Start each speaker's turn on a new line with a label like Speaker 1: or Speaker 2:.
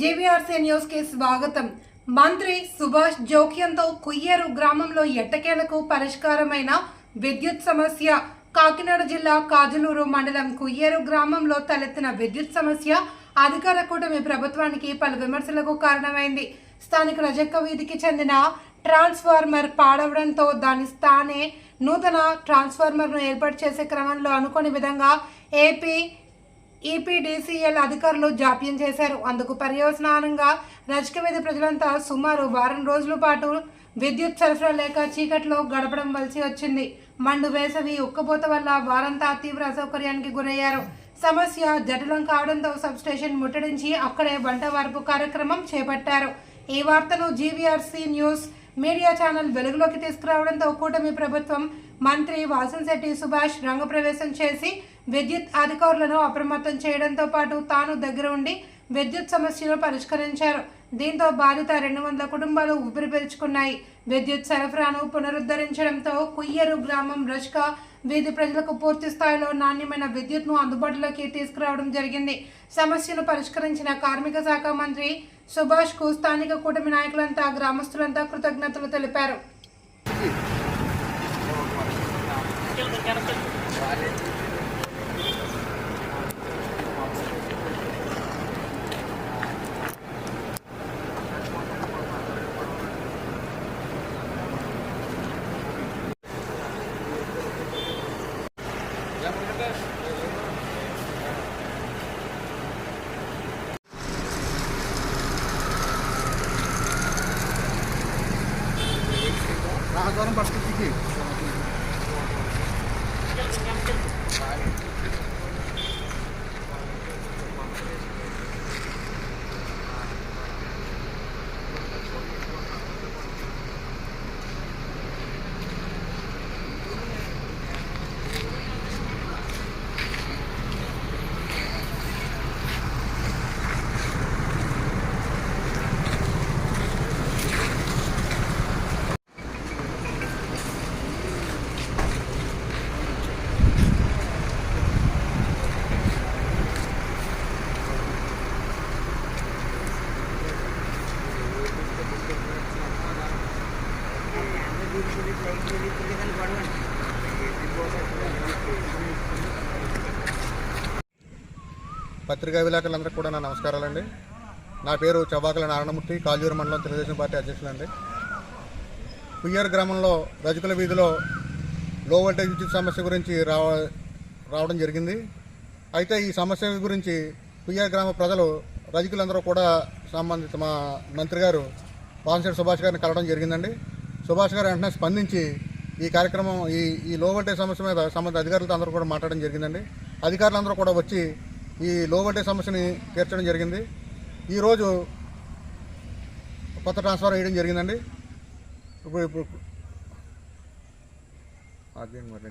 Speaker 1: జేవీఆర్సీ న్యూస్కి స్వాగతం. మంత్రి సుభాష్ జోక్యంతో కుయ్యేరు గ్రామంలో ఎట్టకేలకు పరిష్కారమైన విద్యుత్ సమస్య. కాకినాడ జిల్లా కాజలూరు మండలం కుయ్యేరు గ్రామంలో తలెత్తిన విద్యుత్ సమస్య అధికార కూటమి ప్రభుత్వానికి పలు విమర్శలకు కారణమైంది. స్థానిక రజక్క వీధికి చెందిన ట్రాన్స్ఫార్మర్ పాడవడంతో దాని స్థానే నూతన ట్రాన్స్ఫార్మర్ను ఏర్పాటు చేసే క్రమంలో అనుకోని విధంగా ఏపీ ఈపీడీసీఎల్ అధికారులు జాప్యం చేశారు. అందుకు పర్యవసానంగా రజకవేది ప్రజలంతా సుమారు వారం రోజుల పాటు విద్యుత్ సరఫరా లేక చీకట్లో గడపడం వలసి వచ్చింది. మండు వేసవి ఉక్కపోత వల్ల వారంతా తీవ్ర అసౌకర్యానికి గురయ్యారు. సమస్య జటిలం కావడంతో సబ్స్టేషన్ ముట్టడించి అక్కడే వంట వార్పు కార్యక్రమం చేపట్టారు. ఈ వార్తను జీవీఆర్సీ న్యూస్ మీడియా ఛానల్ వెలుగులోకి తీసుకురావడంతో కూటమి ప్రభుత్వం మంత్రి వాసంశెట్టి సుభాష్ రంగప్రవేశం చేసి విద్యుత్ అధికారులను అప్రమత్తం చేయడంతో పాటు తాను దగ్గర ఉండి విద్యుత్ సమస్యను పరిష్కరించారు. దీంతో బాధిత రెండు వందల కుటుంబాలు ఊపిరి పీల్చుకున్నాయి. విద్యుత్ సరఫరాను పునరుద్ధరించడంతో కుయ్యరు గ్రామం రష్క వీధి ప్రజలకు పూర్తి స్థాయిలో నాణ్యమైన విద్యుత్ను అందుబాటులోకి తీసుకురావడం జరిగింది. సమస్యను పరిష్కరించిన కార్మిక శాఖ మంత్రి సుభాష్కు స్థానిక కూటమి నాయకులంతా గ్రామస్తులంతా కృతజ్ఞతలు తెలిపారు.
Speaker 2: রাহাজারম বাসটা থেকে పత్రికా విలేకరులందరికీ కూడా నా నమస్కారాలండి. నా పేరు చవ్వాకల నారాయణమూర్తి కాజూరు మండలం తెలుగుదేశం పార్టీ అధ్యక్షులండి. కుయ్యారు గ్రామంలో రజకుల వీధిలో లో వోల్టేజ్ విద్యుత్ సమస్య గురించి రావ రావడం జరిగింది. అయితే ఈ సమస్య గురించి కుయ్యారు గ్రామ ప్రజలు రజకులందరూ కూడా సంబంధిత మా మంత్రి గారు బాన్సెడ్ సుభాష్ గారిని కలవడం జరిగిందండి. సుభాష్ గారు వెంటనే స్పందించి ఈ కార్యక్రమం ఈ ఈ లో వోల్టేజ్ సమస్య మీద సంబంధ అధికారులతో అందరూ కూడా మాట్లాడడం జరిగిందండి. అధికారులందరూ కూడా వచ్చి ఈ లో వోల్టేజ్ సమస్యని తీర్చడం జరిగింది. ఈరోజు కొత్త ట్రాన్స్ఫర్ వేయడం జరిగిందండి. ఇప్పుడు ఇప్పుడు అదే మరి